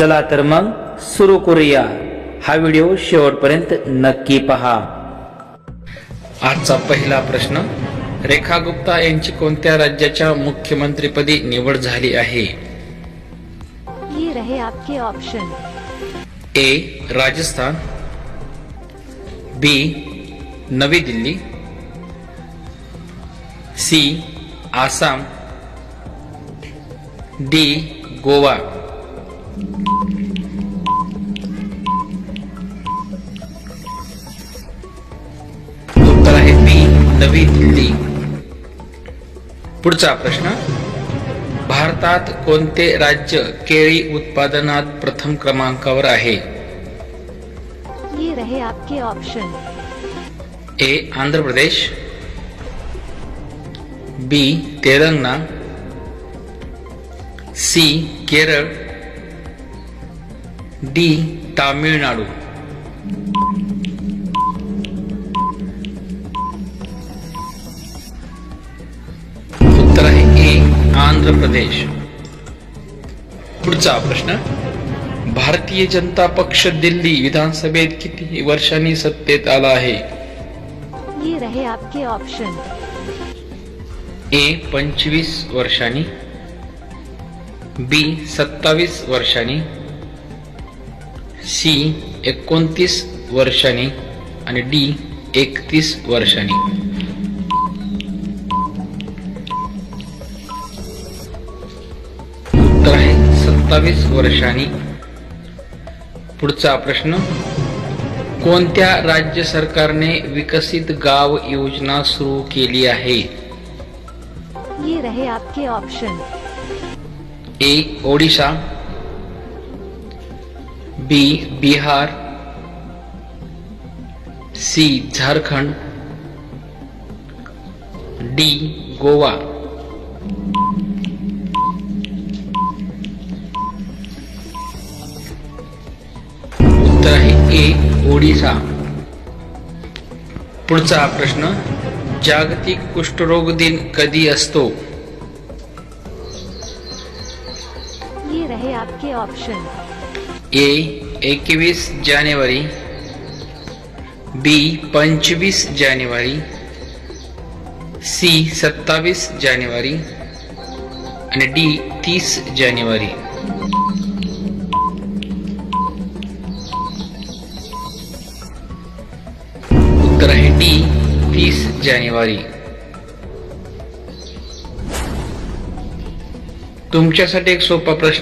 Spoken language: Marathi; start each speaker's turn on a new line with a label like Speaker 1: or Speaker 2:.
Speaker 1: चला तर मग सुरू करूया. हा व्हिडिओ शेवटपर्यंत नक्की पहा. आजचा पहिला प्रश्न रेखा गुप्ता यांची कोणत्या राज्याच्या मुख्यमंत्रीपदी निवड झाली आहे?
Speaker 2: ये रहे आपके option
Speaker 1: A Rajasthan. B Navi Delhi. C Assam. D Goa. Navi Delhi पुढचा प्रश्न. भारतात कोणते राज्य केळी उत्पादनात प्रथम क्रमांकावर आहे?
Speaker 2: ये रहे आपके option
Speaker 1: A Andhra Pradesh. B Telangana. C Kerala. D Tamil Nadu. Andhra Pradesh. पुढचा प्रश्न भारतीय जनता पक्ष दिल्ली विधानसभेत किती वर्षांनी सत्तेत आला आहे?
Speaker 2: ये रहे आपके ऑप्शन
Speaker 1: ए पंचवीस वर्षांनी. बी सत्तावीस वर्षांनी. सी एकोणतीस वर्षांनी. आणि डी एकतीस वर्षांनी. सत्तावीस वर्षांनी. पुढचा प्रश्न कोणत्या राज्य सरकारने विकसित गाव योजना सुरू केली आहे?
Speaker 2: ये रहे आपके option
Speaker 1: A Odisha. B Bihar. C Jharkhand. D Goa. A Odisha पुढचा प्रश्न जागतिक कुष्ठरोग दिन कधी असतो?
Speaker 2: ये रहे आपके ऑप्शन
Speaker 1: ए एकवीस जानेवारी. बी पंचवीस जानेवारी. सी सत्तावीस जानेवारी. आणि डी तीस जानेवारी. डी तीस जानेवारी. तुमच्यासाठी एक सोपा प्रश्न